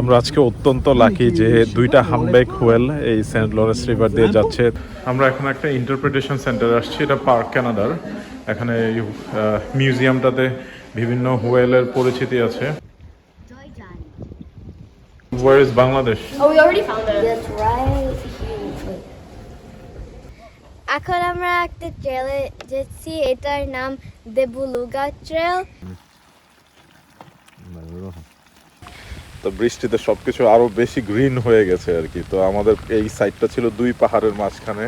আমরা আজকে অত্যন্ত লাকি যে দুইটা হামবেক হুয়েল এই সেন্ট লরেন্স রিভার দিয়ে যাচ্ছে আমরা এখন একটা ইন্টারপ্রিটেশন সেন্টার আসছি এটা পার্ক কানাডার এখানে মিউজিয়ামটাতে বিভিন্ন হুয়েলের পরিচিতি আছে. Where is Bangladesh Oh, we already found it. That's right here. এখন আমরা একটা ট্রেলে যাচ্ছি এটার নাম দেবুলুগা ট্রেল তো বৃষ্টিতে সবকিছু আরও বেশি গ্রিন হয়ে গেছে আর কি। তো আমাদের এই সাইডটা ছিল দুই পাহাড়ের মাঝখানে।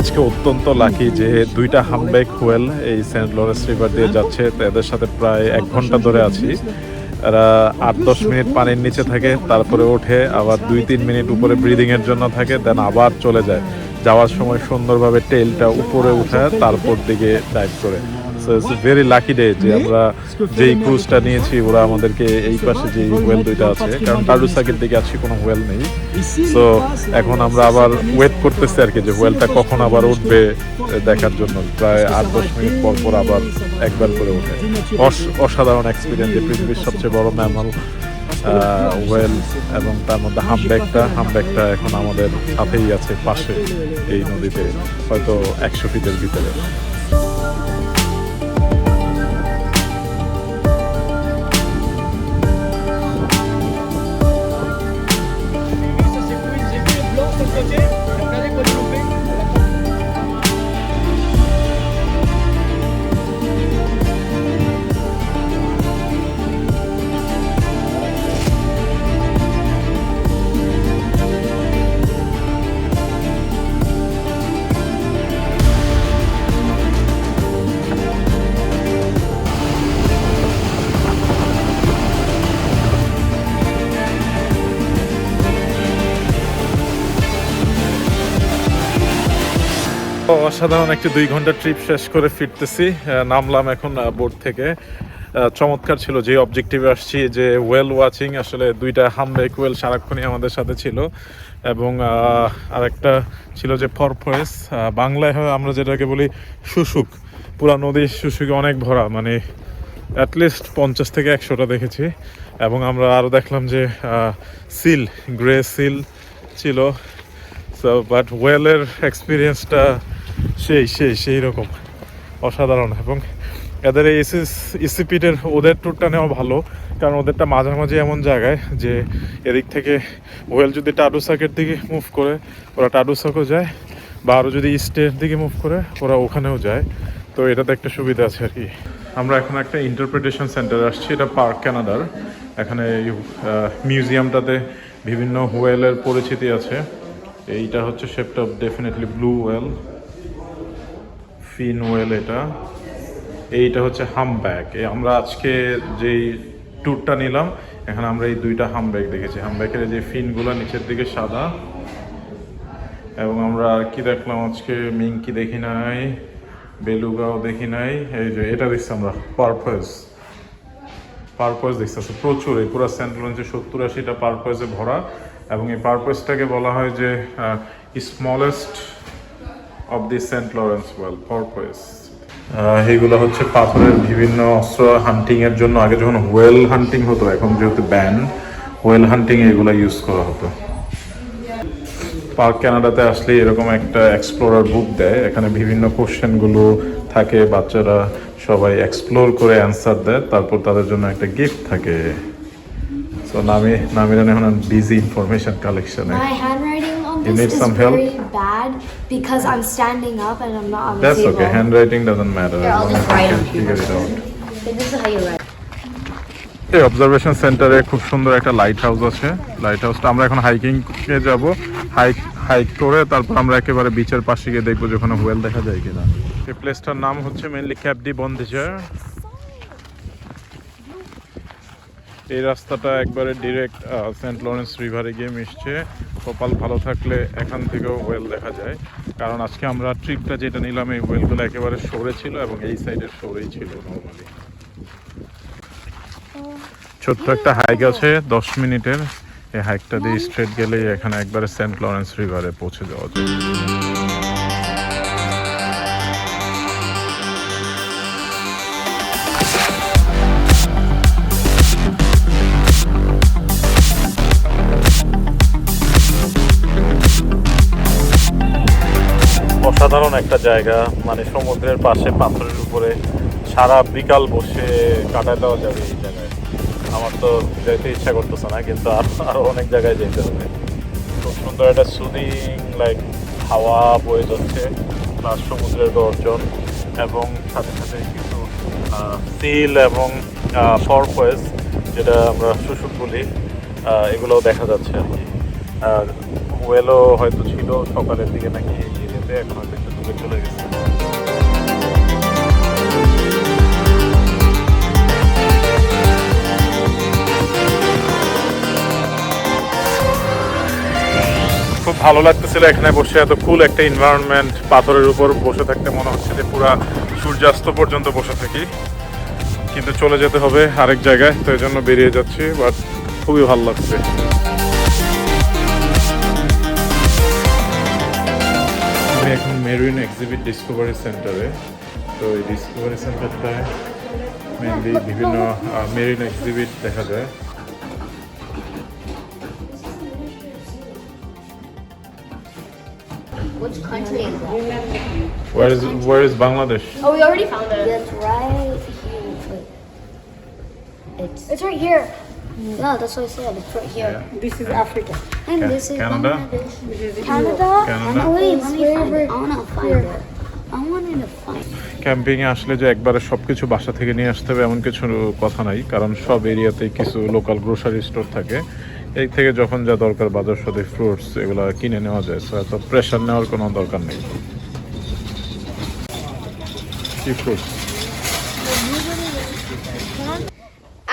আজকে অত্যন্ত লাকি যে দুইটা হামবেক হুয়েল এই সেন্ট লরেন্স রিভার দিয়ে যাচ্ছে। এদের সাথে প্রায় এক ঘণ্টা ধরে আছি। এরা আট দশ মিনিট পানির নিচে থাকে, তারপরে ওঠে, আবার দুই তিন মিনিট উপরে ব্রিদিংয়ের জন্য থাকে দেন আবার চলে যায়। যাওয়ার সময় সুন্দরভাবে টেলটা উপরে উঠে তারপর দিকে ডাইভ করে। So it's very lucky day যে আমরা যেই ক্রুজটা নিয়েছি ওরা আমাদেরকে এই পাশে যে হুয়েল দুইটা আছে কারণ টারুসাকের দিকে আজকে কোনো হুয়েল নেই। তো এখন আমরা আবার ওয়েট করতেছি আর কি যে ওয়েলটা কখন আবার উঠবে দেখার জন্য। প্রায় আট দশ মিনিট পর পর আবার একবার করে ওঠে। অস- অসাধারণ এক্সপিরিয়েন্স যে পৃথিবীর সবচেয়ে বড় ম্যামাল ওয়েল এবং তার মধ্যে হামব্যাগটা হামব্যাগটা এখন আমাদের সাথেই আছে পাশে এই নদীতে হয়তো একশো ফিটের ভিতরে। অসাধারণ একটি দুই ঘণ্টা ট্রিপ শেষ করে ফিরতেছি। নামলাম এখন বোর্ড থেকে। চমৎকার ছিল যে অবজেক্টিভে আসছি যে ওয়েল ওয়াচিং আসলে দুইটা হামবেক ওয়েল সারাক্ষণই আমাদের সাথে ছিল। এবং আরেকটা ছিল যে ফরফরেস বাংলায় হয় আমরা যেটাকে বলি শুশুক। পুরা নদী শুশুকে অনেক ভরা মানে অ্যাটলিস্ট পঞ্চাশ থেকে একশোটা দেখেছি। এবং আমরা আরও দেখলাম যে সিল গ্রে সিল ছিল। সো বাট ওয়েলের এক্সপিরিয়েন্সটা সেই সেই সেই রকম অসাধারণ। এবং এদের এই ইসিপিটের ওদের ট্যুরটা নেওয়া ভালো, কারণ ওদেরটা মাঝামাঝি এমন জায়গায় যে এদিক থেকে ওয়েল যদি টাডুসাকের দিকে মুভ করে, ওরা টাডুসাকও যায়, বা আরও যদি ইস্টের দিকে মুভ করে, ওরা ওখানেও যায়। তো এটাতে একটা সুবিধা আছে আর কি। আমরা এখন একটা ইন্টারপ্রিটেশন সেন্টার আসছি, এটা পার্ক কানাডার এখানে মিউজিয়ামটাতে বিভিন্ন হোয়েলের পরিচিতি আছে। এইটা হচ্ছে শেপটা definitely blue whale fin whale এটা। এইটা হচ্ছে হামব্যাক। আমরা আজকে যেই ট্যুরটা নিলাম, এখানে আমরা এই দুইটা হামব্যাক দেখেছি। হামব্যাকের যে ফিনগুলো নিচের দিকে সাদা। এবং আমরা আর কি দেখলাম আজকে, মিঙ্কি দেখি নাই, বেলুগাও দেখি নাই। এই যে এটা দেখছি আমরা পারপাস পারপাস দেখতেছে প্রচুর। এই পুরো সেন্ট লরেন্সে সত্তর আশিটা পারপাসে ভরা। এবং এই পারপাসটাকে বলা হয় যে smallest of the Saint Lawrence whale porpoise এইগুলো হচ্ছে পাথরের বিভিন্ন অস্ত্র হান্টিং এর জন্য। আগে যখন ওয়েল হান্টিং হতো, এখন যেহেতু ব্যান ওয়েল হান্টিং এগুলো ইউজ করা হতো। পার্ক কানাডাতে আসলে এরকম একটা এক্সপ্লোরার বুক দেয়। এখানে বিভিন্ন কোশ্চেনগুলো থাকে, বাচ্চারা সবাই এক্সপ্লোর করে অ্যান্সার দেয়। তারপর তাদের জন্য একটা গিফট থাকে। সো নামি নামিরান এখন বিজি ইনফরমেশন কালেকশনে My handwriting on You this is some help? very bad because I'm standing up and I'm not on the table. Okay handwriting doesn't matter Here, I'll just write on figure paper. It this is how you write. এই observation সেন্টারে খুব সুন্দর একটা lighthouse আছে light হাউসটা আমরা এখন hiking এ যাব হাইক হাইক করে তারপর আমরা একেবারে বিচের পাশে গিয়ে দেখব যে ওখানে হোয়েল দেখা যায় কিনা এই প্লেসটার নাম হচ্ছে মেনলি ক্যাপডি বন্দেজার এই রাস্তাটা একবারে ডিরেক্ট সেন্ট লরেন্স রিভারে গিয়ে মিশছে। কপাল ভালো থাকলে এখান থেকেও ওয়েল দেখা যায়। কারণ আজকে আমরা ট্রিপটা যেটা নিলাম, এই ওয়েলগুলো একেবারে সরে ছিল এবং এই সাইডের সরেই ছিল নর্মালি ছোট্ট একটা হাইক আছে, দশ মিনিটের। এই হাইকটা দিয়ে স্ট্রেট গেলেই এখানে একবারে সেন্ট লরেন্স রিভারে পৌঁছে যাওয়া যায়। অসাধারণ একটা জায়গা মানে সমুদ্রের পাশে পাথরের উপরে সারা বিকাল বসে কাটায় দেওয়া যাবে এই জায়গায়। আমার তো যেতে ইচ্ছা করতেছে না, কিন্তু আর আরও অনেক জায়গায় যেতে হবে। খুব সুন্দর একটা সুদিং লাইক হাওয়া বয়ে যাচ্ছে প্লাস সমুদ্রের গর্জন, এবং সাথে সাথে কিছু সিল এবং ফরকোয়েস যেটা আমরা শুশুক বলি এগুলোও দেখা যাচ্ছে আর কি। ওয়েলও হয়তো ছিল সকালের দিকে নাকি চলে গেছে। খুব ভালো লাগতেছিল এখানে বসে, এত কুল একটা এনভায়রনমেন্ট পাথরের উপর বসে থাকতে মনে হচ্ছে যে পুরা সূর্যাস্ত পর্যন্ত বসে থাকি। কিন্তু চলে যেতে হবে আরেক জায়গায়, তো এই জন্য বেরিয়ে যাচ্ছি বাট খুবই ভালো লাগছে। আমি এখন মেরিন এক্সিবিট ডিসকভারি সেন্টারে তো এই ডিসকভারি সেন্টারটায় মেনলি বিভিন্ন মেরিন এক্সিবিট দেখা যায় Which country is that? Where is where is Bangladesh? Oh, we already found it. That's right here. Wait. It's It's right here. No, that's what I said. It's right here. Yeah. This is Africa. And Ca- this is Canada? Bangladesh. Canada? Canada? Oh, wait, Let me wherever. find it. I wanna find it. I wanted to find camping এ আসলে যে একবারে সবকিছু বাসা থেকে নিয়ে আসতে হবে এমন কিছু কথা নাই কারণ সব এরিয়াতেই কিছু লোকাল গ্রোসারি স্টোর থাকে এই থেকে যখন যা দরকার বাজার সাথে ফ্রুটস এগুলো কিনে নেওয়া যায় সো এত প্রেশার নেওয়ার কোনো দরকার নেই কি ফ্রুটস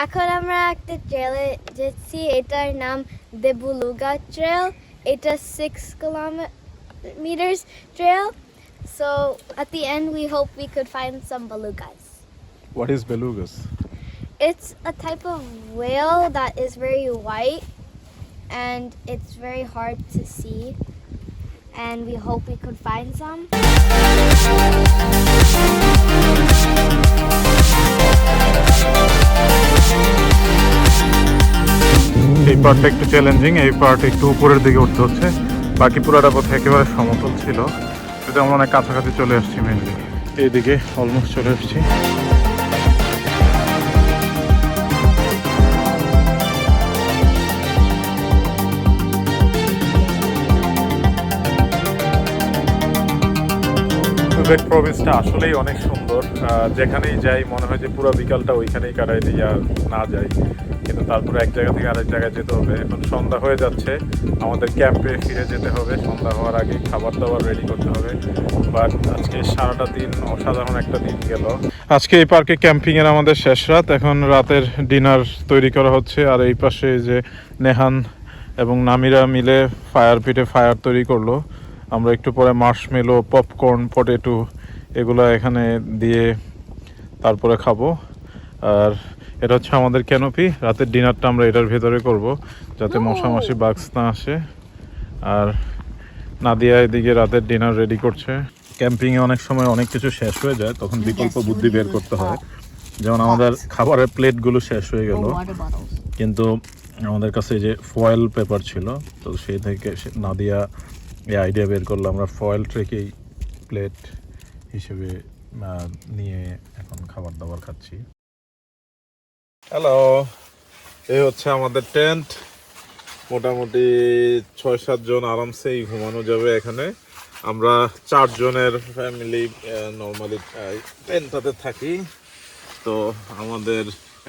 এখন আমরা একটা ট্রেলে যাচ্ছি এটার নাম দেবুলুগা ট্রেল এটা six kilometres trail so at the end we hope we could find some belugas what is belugas it's a type of whale that is very white and it's very hard to see and we hope we could find some পার্টটা একটু challenging এই part একটু উপরের দিকে উঠতে হচ্ছে। বাকি পুরোটা পথে একেবারে সমতল ছিল। সেটা আমরা অনেক কাছাকাছি চলে আসছি মেনলি এইদিকে অলমোস্ট চলে আসছি। কুবেক প্রভিন্সটা আসলেই অনেক সুন্দর। যেখানেই যাই, মনে হয় যে পুরো বিকালটা ওইখানেই কাটাই দিই আর না যাই। কিন্তু তারপরে এক জায়গা থেকে আরেক জায়গায় যেতে হবে। এখন সন্ধ্যা হয়ে যাচ্ছে, আমাদের ক্যাম্পে ফিরে যেতে হবে। সন্ধ্যা হওয়ার আগে খাবার দাবার রেডি করতে হবে। বাট আজকে সারাটা দিন অসাধারণ একটা দিন গেল। আজকে এই পার্কে ক্যাম্পিংয়ের আমাদের শেষ রাত। এখন রাতের ডিনার তৈরি করা হচ্ছে। আর এই পাশে যে নেহান এবং নামিরা মিলে ফায়ার পিটে ফায়ার তৈরি করল। আমরা একটু পরে মার্শমেলো, পপকর্ন, পটেটো এগুলো এখানে দিয়ে তারপরে খাব। আর এটা হচ্ছে আমাদের ক্যানোপি রাতের ডিনারটা আমরা এটার ভেতরে করব যাতে মশা মাসি বাক্স না আসে। আর নাদিয়া এদিকে রাতের ডিনার রেডি করছে। ক্যাম্পিংয়ে অনেক সময় অনেক কিছু শেষ হয়ে যায় তখন বিকল্প বুদ্ধি বের করতে হয়। যেমন আমাদের খাবারের প্লেটগুলো শেষ হয়ে গেল। কিন্তু আমাদের কাছে যে ফয়েল পেপার ছিল তো সেই থেকে সে- নাদিয়া এই আইডিয়া বের করল আমরা ফয়েল ট্রেকেই প্লেট হিসেবে নিয়ে এখন খাবার দাবার খাচ্ছি। হ্যালো এই হচ্ছে আমাদের টেন্ট মোটামুটি ছয় সাতজন আরামসেই ঘুমানো যাবে এখানে। আমরা চারজনের ফ্যামিলি নর্মালি টেন্টটাতে থাকি। তো আমাদের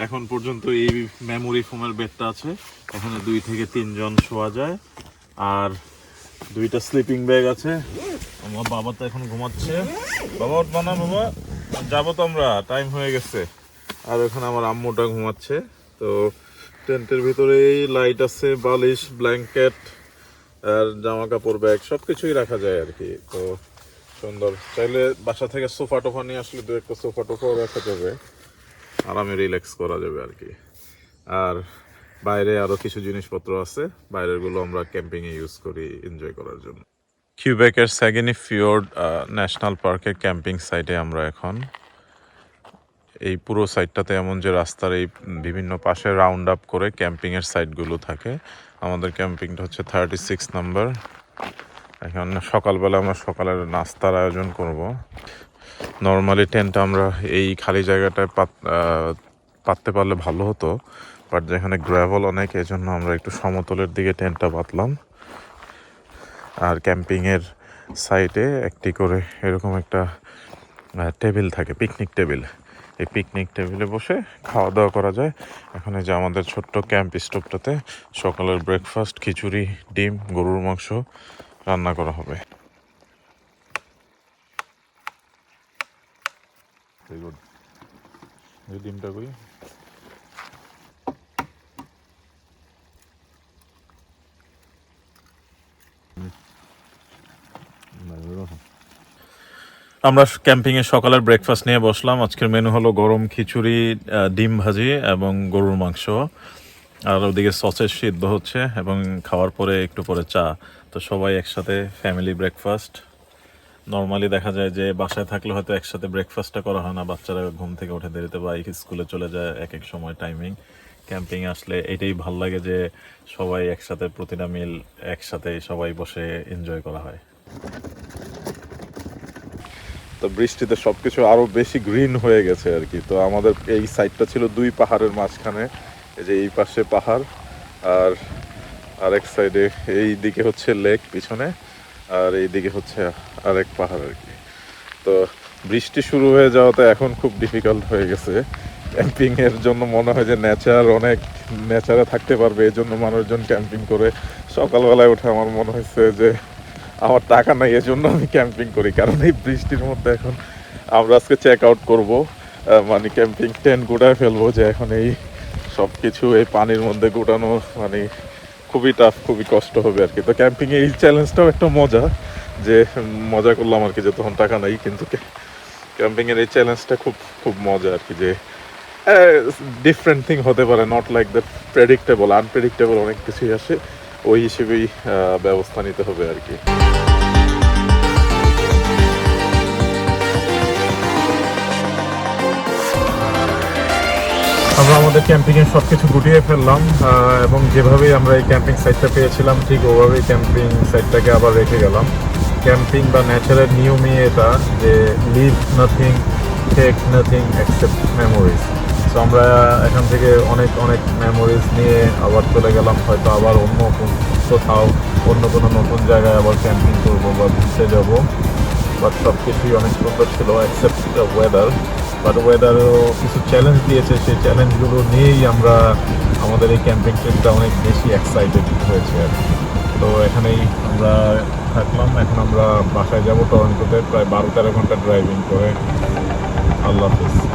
এখন পর্যন্ত এই মেমোরি ফোমের বেডটা আছে। এখানে দুই থেকে তিনজন শোয়া যায়। আর দুইটা স্লিপিং ব্যাগ আছে। আমার বাবা তো এখন ঘুমাচ্ছে। বাবা উঠবা না বাবা। যাব তো আমরা। টাইম হয়ে গেছে। আর ওখানে আমার আম্মুটা ঘুমাচ্ছে। তো টেন্টের ভিতরেই লাইট আছে, বালিশ ব্ল্যাঙ্কেট আর জামা কাপড় ব্যাগ সব কিছুই রাখা যায় আর কি তো সুন্দর। চাইলে বাসা থেকে সোফা টোফা নিয়ে আসলে দু একটা সোফা টোফাও রাখা যাবে। আরামে রিল্যাক্স করা যাবে আর কি আর বাইরে আরও কিছু জিনিসপত্র আছে বাইরেরগুলো আমরা ক্যাম্পিং এ ইউজ করি এনজয় করার জন্য। কিউবেকের স্যাগিনি ফিওর্ড ন্যাশনাল পার্কের ক্যাম্পিং সাইটে আমরা এখন এই পুরো সাইটটাতে এমন যে রাস্তার এই বিভিন্ন পাশে রাউন্ড আপ করে ক্যাম্পিং এর সাইটগুলো থাকে। আমাদের ক্যাম্পিংটা হচ্ছে থার্টি সিক্স নাম্বার এখন সকালবেলা আমরা সকালের নাস্তার আয়োজন করব। নর্মালি টেন্টটা আমরা এই খালি জায়গাটায় পাত- পাততে পারলে ভালো হতো বাট যেখানে গ্র্যাভেল অনেক এই জন্য আমরা একটু সমতলের দিকে টেন্টটা পাতলাম আর ক্যাম্পিংয়ের সাইডে একটি করে এরকম একটা টেবিল থাকে পিকনিক টেবিল এই পিকনিক টেবিলে বসে খাওয়া দাওয়া করা যায়। এখন এই যে আমাদের ছোট্ট ক্যাম্প স্টোভটাতে সকালের ব্রেকফাস্ট খিচুড়ি, ডিম, গরুর মাংস রান্না করা হবে। ডিমটা করি। আমরা ক্যাম্পিং এ সকালের ব্রেকফাস্ট নিয়ে বসলাম। আজকের মেনু হলো গরম খিচুড়ি ডিম ভাজি এবং গরুর মাংস। আর ওদিকে সসেজ সিদ্ধ হচ্ছে এবং খাওয়ার পরে একটু পরে চা। তো সবাই একসাথে ফ্যামিলি ব্রেকফাস্ট নর্মালি দেখা যায় যে বাসায় থাকলে হয়তো একসাথে ব্রেকফাস্টটা করা হয় না। বাচ্চারা ঘুম থেকে উঠে দেরিতে, বা স্কুলে চলে যায় এক এক সময় টাইমিং ক্যাম্পিং আসলে এটাই ভালো লাগে যে সবাই একসাথে, প্রতিটা মিল একসাথে সবাই বসে এনজয় করা হয়। তো বৃষ্টিতে সবকিছু আরও বেশি গ্রিন হয়ে গেছে আর কি। তো আমাদের এই সাইডটা ছিল দুই পাহাড়ের মাঝখানে, এই যে এই পাশে পাহাড়, আর আরেক সাইডে এই দিকে হচ্ছে লেক পিছনে, আর এই দিকে হচ্ছে আরেক পাহাড় আর কি। তো বৃষ্টি শুরু হয়ে যাওয়াতে এখন খুব ডিফিকাল্ট হয়ে গেছে। ক্যাম্পিং এর জন্য মনে হয় যে নেচার অনেক নেচারে থাকতে পারবে এই জন্য মানুষজন ক্যাম্পিং করে সকালবেলায় উঠে আমার মনে হয়েছে যে আমার টাকা নাই, এজন্য আমি ক্যাম্পিং করি। কারণ এই বৃষ্টির মধ্যে এখন আমরা আজকে চেক আউট করব। মানে ক্যাম্পিং টেন্ট গোটায় ফেলব যে এখন এই সব কিছু এই পানির মধ্যে গোটানো মানে খুবই টাফ খুবই কষ্ট হবে আর কি। তো ক্যাম্পিং এই চ্যালেঞ্জটাও একটা মজা, যে মজা করলাম আর কি যে তখন টাকা নাই, কিন্তু ক্যাম্পিংয়ের এই চ্যালেঞ্জটা খুব খুব মজা আর কি, যে ডিফারেন্ট থিং হতে পারে not like the predictable unpredictable অনেক কিছুই আসে। ওই হিসেবেই ব্যবস্থা নিতে হবে আর কি। আমরা আমাদের ক্যাম্পিং এর সবকিছু গুটিয়ে ফেললাম এবং যেভাবেই আমরা এই ক্যাম্পিং সাইটটা পেয়েছিলাম, ঠিক ওভাবেই ক্যাম্পিং সাইটটাকে আবার রেখে গেলাম। ক্যাম্পিং বা ন্যাচারাল নিয়মই এটা যে, leave nothing, take nothing, accept memories. So আমরা এখান থেকে অনেক অনেক মেমোরিজ নিয়ে আবার চলে গেলাম। হয়তো আবার অন্য কোথাও অন্য কোনো নতুন জায়গায় আবার ক্যাম্পিং করব বা ঘুরতে যাব। বাট সব কিছুই অনেক সুন্দর ছিল অ্যাকসেপ্ট ওয়েদার বাট ওয়েদারও কিছু চ্যালেঞ্জ দিয়েছে। সেই চ্যালেঞ্জগুলো নিয়েই আমরা, আমাদের এই ক্যাম্পিং ট্রিপটা অনেক বেশি এক্সাইটেড হয়েছে আর তো এখানেই আমরা থাকলাম। এখন আমরা বাসায় যাব টরন্টোতে। প্রায় বারো তেরো ঘণ্টা ড্রাইভিং করে। আল্লাহ হাফিজ।